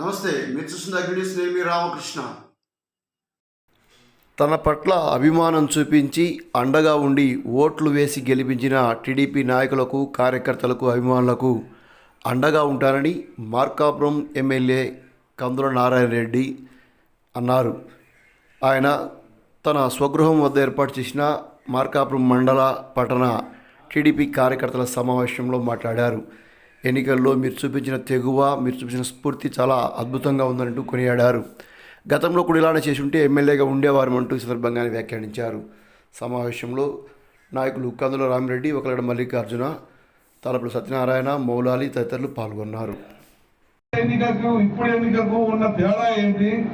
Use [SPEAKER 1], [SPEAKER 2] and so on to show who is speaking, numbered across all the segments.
[SPEAKER 1] నమస్తే మీరు చూస్తున్న అగ్నిస్ నేమి రామకృష్ణ.
[SPEAKER 2] తన పట్ల అభిమానం చూపించి అండగా ఉండి ఓట్లు వేసి గెలిపించిన టీడీపీ నాయకులకు కార్యకర్తలకు అభిమానులకు అండగా ఉంటానని మార్కాపురం ఎమ్మెల్యే కందుల నారాయణ రెడ్డి అన్నారు. ఆయన తన స్వగృహం వద్ద ఏర్పాటు చేసిన మార్కాపురం మండల పట్టణ టీడీపీ కార్యకర్తల సమావేశంలో మాట్లాడారు. ఎన్నికల్లో మీరు చూపించిన తెగువ మీరు చూపించిన స్ఫూర్తి చాలా అద్భుతంగా ఉందంటూ కొనియాడారు. గతంలో కూడా ఇలానే చేసి ఉంటే ఎమ్మెల్యేగా ఉండేవారమంటూ ఈ సందర్భంగానే వ్యాఖ్యానించారు. సమావేశంలో నాయకులు కందుల రామిరెడ్డి ఒకలగడ మల్లికార్జున తలపుడు సత్యనారాయణ మౌలాలి తదితరులు పాల్గొన్నారు.
[SPEAKER 3] ఎన్నికకు ఇప్పుడు ఎన్నికకు ఉన్న తేడా ఏంటి?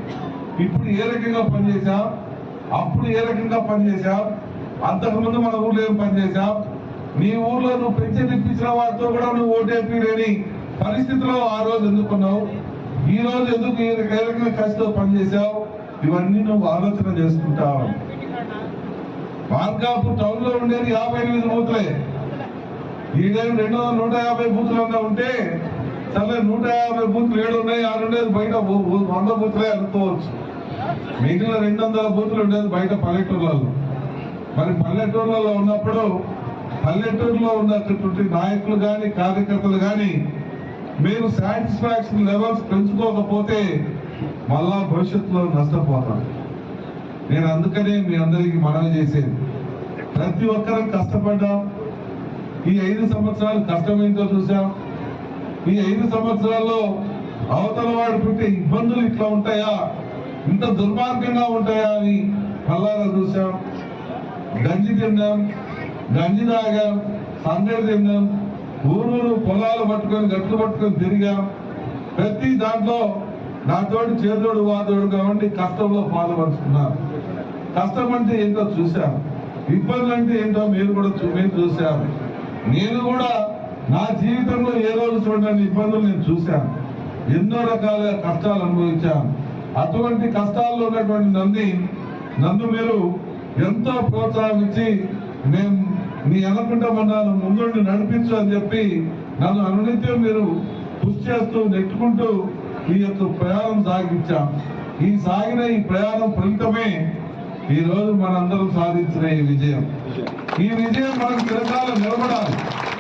[SPEAKER 3] ఇప్పుడు ఏ రకంగా పనిచేశాం? అప్పుడు ఏ రకంగా పనిచేశాం? అంతకుముందు మన ఊర్లో ఏం పనిచేశాం? నీ ఊర్లో నువ్వు పెన్షన్ ఇప్పించిన వారితో కూడా నువ్వు ఓటేపీ లేని పరిస్థితిలో ఆ రోజు ఎందుకున్నావు? ఈ రోజు ఎందుకు ఈ రక- ఏ రకంగా కష్టంతో ఇవన్నీ నువ్వు ఆలోచన చేసుకుంటావు మార్కాపు టౌన్లో ఉండేది యాభై ఎనిమిది బూతులే. ఈడేం రెండు వందల నూట యాభై బూతులు అన్నా ఉంటే సరే నూట యాభై బూతులు ఏడు ఉన్నాయి ఆరు ఉండేది బయట వంద బూతులే అనుకోవచ్చు. మిగిలిన రెండు వందల బూతులు ఉండేది బయట పల్లెటూర్లలో. మరి పల్లెటూర్లలో ఉన్నప్పుడు పల్లెటూరులో ఉన్నటువంటి నాయకులు కానీ కార్యకర్తలు కానీ మీరు సాటిస్ఫాక్షన్ లెవెల్స్ పెంచుకోకపోతే మళ్ళా భవిష్యత్తులో నష్టపోతాం. నేను అందుకనే మీ అందరికీ మనవి చేసేది. ప్రతి ఒక్కరం కష్టపడ్డాం. ఈ ఐదు సంవత్సరాలు కష్టమైందో చూసాం ఈ ఐదు సంవత్సరాల్లో అవతల వాడు పెట్టే ఇబ్బందులు ఇట్లా ఉంటాయా? ఇంత దుర్మార్గంగా ఉంటాయా అని కళ్ళారా చూసాం గంజి తిన్నాం. గంజి తాగాం తిన్నాం ఊరూరు పొలాలు పట్టుకొని గట్లు పట్టుకొని తిరిగాం. ప్రతి దాంట్లో నాతోటి చేదోడు వాదోడు కాబట్టి కష్టంలో పాల్పంచుకున్నారు కష్టం అంటే ఏంటో చూశాం. ఇబ్బందులు అంటే ఏంటో మీరు కూడా చూ- మీరు చూశారు. నేను కూడా నా జీవితంలో ఏ రోజు చూడని ఇబ్బందులు నేను చూశాను. ఎన్నో రకాల కష్టాలు అనుభవించాను. అటువంటి కష్టాల్లో ఉన్నటువంటి నన్ను నన్ను మీరు ఎంతో ప్రోత్సాహించి మేము నీ అనుకుంటామన్నాను ముందుండి నడిపించు అని చెప్పి నన్ను అనునిత్యం మీరు కృషి చేస్తూ నెట్టుకుంటూ ఈ యొక్క ప్రయాణం సాగించాం. ఈ సాగిన ఈ ప్రయాణం ఫలితమే ఈ రోజు మనందరం సాధించిన ఈ విజయం. ఈ విజయం మనం చిరకాలం నిలబడాలి.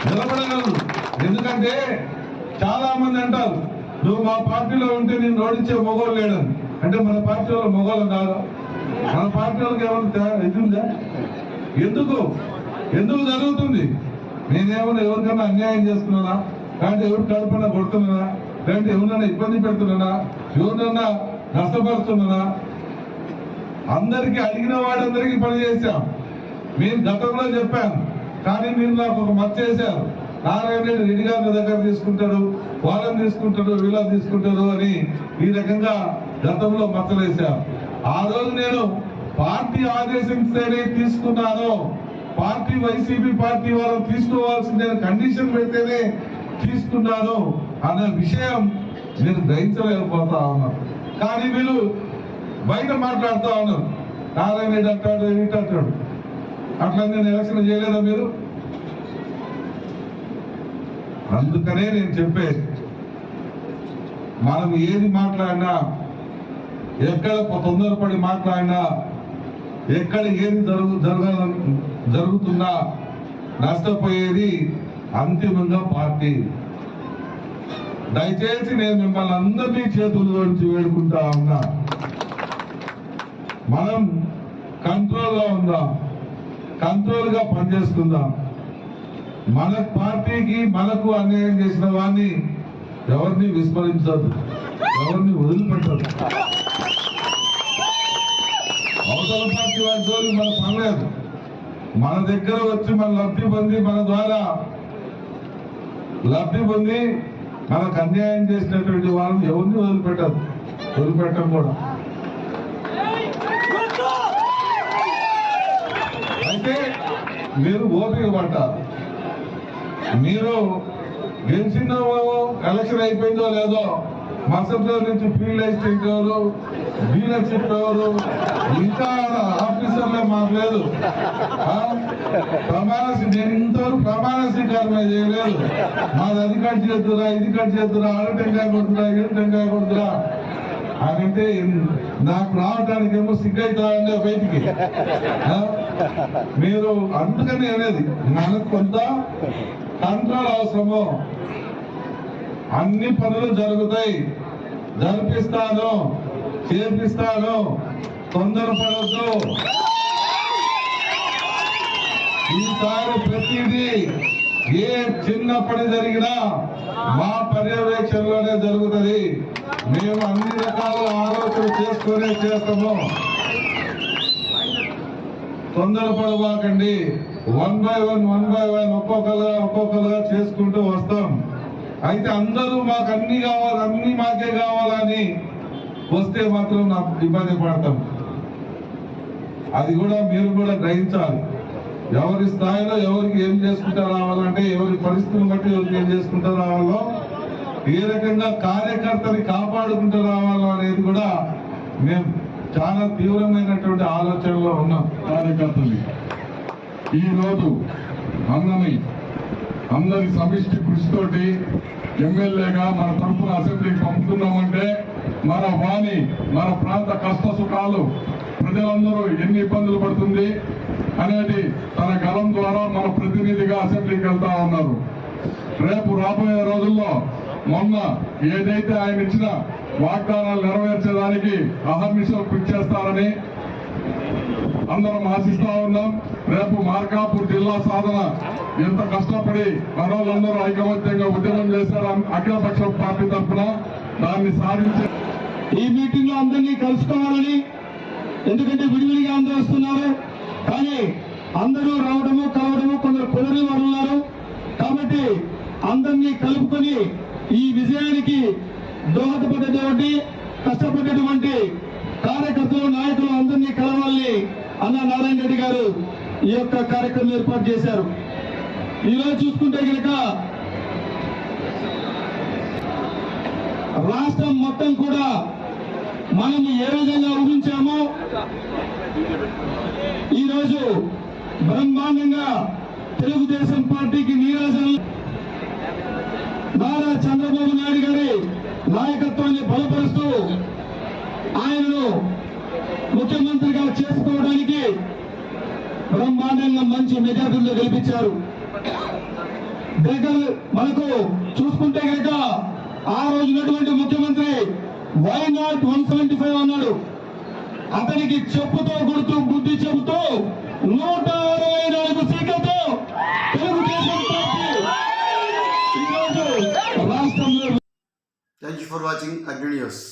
[SPEAKER 3] నిలబడగలదు. ఎందుకంటే చాలా మంది అంటారు నువ్వు మా పార్టీలో ఉంటే నేను ఓడించే మొగోలు లేడని. అంటే మన పార్టీలో మొగోలు కాదు. మన పార్టీలకు ఏమైనా తేడా ఇది ఉందా? ఎందుకు? ఎందుకు జరుగుతుంది? నేనేమన్నా ఎవరికైనా అన్యాయం చేస్తున్నానా లేదంటే ఎవరి కడుపున కొడుతున్నానా లేదంటే ఎవరినైనా ఇబ్బంది పెడుతున్నానా ఎవరినన్నా నష్టపరుస్తున్నానా అందరికి అడిగిన వాడందరికీ పనిచేశాం మీరు గతంలో చెప్పాను కానీ మీరు నాకు ఒక మచ్చ చేశారు నారాయణ రెడ్డి రెడ్డి గారి దగ్గర తీసుకుంటాడు వాళ్ళని తీసుకుంటాడు వీళ్ళని తీసుకుంటాడు అని ఈ రకంగా గతంలో మచ్చలేశారు ఆ రోజు నేను పార్టీ ఆదేశించేనే తీసుకున్నాను. పార్టీ వైసీపీ పార్టీ వాళ్ళు తీసుకోవాల్సిన కండిషన్ పెడితేనే తీసుకున్నాను అనే విషయం మీరు గ్రహించలేకపోతా ఉన్నారు కానీ వీళ్ళు బయట మాట్లాడుతూ ఉన్నారు. నారాయణ రెడ్డి అంటాడు ఇటు అంటాడు. అట్లా నేను ఎలక్షన్ చేయలేదా మీరు? అందుకనే నేను చెప్పేది మనం ఏది మాట్లాడినా ఎక్కడ తొందరపడి మాట్లాడినా ఎక్కడ ఏది జరుగు జరగ జరుగుతున్నా నష్టపోయేది అంతిమంగా పార్టీ. దయచేసి నేను మిమ్మల్ని అందరినీ చేతుల్లో వేడుకుంటా ఉన్నా. మనం కంట్రోల్ ఉందాం కంట్రోల్గా పనిచేస్తుందాం మన పార్టీకి మనకు అన్యాయం చేసిన వాడిని ఎవరిని విస్మరించదు ఎవరిని వదిలిపెట్టదు. అవతల పార్టీ వారి జోలికి మన పనిలేదు మన దగ్గర వచ్చి మన లబ్ధి పొంది మన ద్వారా లబ్ధి పొంది మనకు అన్యాయం చేసినటువంటి వాళ్ళని ఎవరిని వదిలిపెట్టదు. వదిలిపెట్టడం కూడా. అయితే మీరు ఓపిక పడ్డారు మీరు గెలిచిందో ఎలక్షన్ అయిపోయిందో లేదో మసంలో నుంచి ఫీల్డ్ అసిస్టెంట్ ఎవరు డీలర్షిప్ ఎవరు ఇంకా ఆఫీసర్లే మాకు లేదు. ప్రమాణ నేను ఇంతవరకు ప్రమాణ స్వీకారం చేయలేదు. మాది అది కట్ చేద్దురా ఇది కట్ చేద్దురా ఆడ టెంకాయ కొడుతురా ఏడు టెంకాయ కొడుతురా అంటే నాకు రావడానికి ఏమో సిగ్గైతుందండి బయటికి. మీరు అందుకని అనేది మనకు కొంత కంట్రోల్ అవసరము. అన్ని పనులు జరుగుతాయి. జరిపిస్తాను. చేపిస్తాను. తొందరపడద్దు ఈసారి ప్రతిదీ ఏ చిన్న పని జరిగినా మా పర్యవేక్షణలోనే జరుగుతుంది. మేము అన్ని రకాల ఆలోచన చేసుకునే చేస్తాము. తొందరపడబాకండి one by one one by one ఒక్కొక్కరుగా ఒక్కొక్కరుగా చేసుకుంటూ వస్తాం. అయితే అందరూ మాకు అన్ని కావాలి అన్ని మాకే కావాలని వస్తే మాత్రం నాకు ఇబ్బంది పడతాం. అది కూడా మీరు కూడా గ్రహించాలి. ఎవరి స్థాయిలో ఎవరికి ఏం చేసుకుంటా రావాలంటే ఎవరి పరిస్థితులు బట్టి ఎవరికి ఏం చేసుకుంటా రావాలో ఏ రకంగా కార్యకర్తని కాపాడుకుంటూ రావాలో అనేది కూడా మేము చాలా తీవ్రమైనటువంటి ఆలోచనలో ఉన్నాం.
[SPEAKER 4] కార్యకర్తలు ఈ రోజు అన్నని అందరి సమిష్టి కృషితోటి ఎమ్మెల్యేగా మన తరఫున అసెంబ్లీకి పంపుతున్నామంటే మన వాణి మన ప్రాంత కష్ట సుఖాలు ప్రజలందరూ ఎన్ని ఇబ్బందులు పడుతుంది అనేది తన గలం ద్వారా మన ప్రతినిధిగా అసెంబ్లీకి వెళ్తా ఉన్నారు. రేపు రాబోయే రోజుల్లో మొన్న ఏదైతే ఆయన ఇచ్చిన వాగ్దానాలు నెరవేర్చడానికి అహర్నిశలు కృషి చేస్తారని అందరం ఆశిస్తా ఉన్నాం. రేపు మార్కాపూర్ జిల్లా సాధన ఎంత కష్టపడి మనోళ్ళందరూ ఐకమత్యంగా ఉద్యమం చేశారు అఖిలపక్ష పార్టీ తరఫున దాన్ని సాధించే
[SPEAKER 5] ఈ మీటింగ్లో అందరినీ కలుసుకోవాలని ఎందుకంటే విడివిడిగా అందరూ వస్తున్నారు. కానీ అందరూ రావడము కలవడము కొందరు కుదరని వారు ఉన్నారు. కాబట్టి అందరినీ కలుపుకొని ఈ విజయానికి దోహదపడేటువంటి కష్టపడేటువంటి కార్యకర్తలు నాయకులు అందరినీ కలవాలని అన్న నారాయణ రెడ్డి గారు ఈ యొక్క కార్యక్రమం ఏర్పాటు చేశారు. ఈరోజు చూసుకుంటే కనుక రాష్ట్రం మొత్తం కూడా మనల్ని ఏ విధంగా ఊహించామో ఈరోజు బ్రహ్మాండంగా తెలుగుదేశం పార్టీకి నీరాజన. నారా చంద్రబాబు నాయుడు గారి నాయకత్వాన్ని బలపరుస్తూ ఆయనను ముఖ్యమంత్రిగా చేసుకోవడానికి బ్రహ్మాండంగా మంచి మెజార్టీలో గెలిపించారు. దగ్గర మనకు చూసుకుంటే కనుక ఆ రోజునటువంటి ముఖ్యమంత్రి why not one seventy five అన్నాడు. అతనికి చెప్పుతో కొడుతూ బుద్ధి చెబుతూ నూట అరవై నాలుగు సీట్లతో తెలుగుదేశం పార్టీ ఈరోజు రాష్ట్రంలో
[SPEAKER 1] thank you for watching Agni news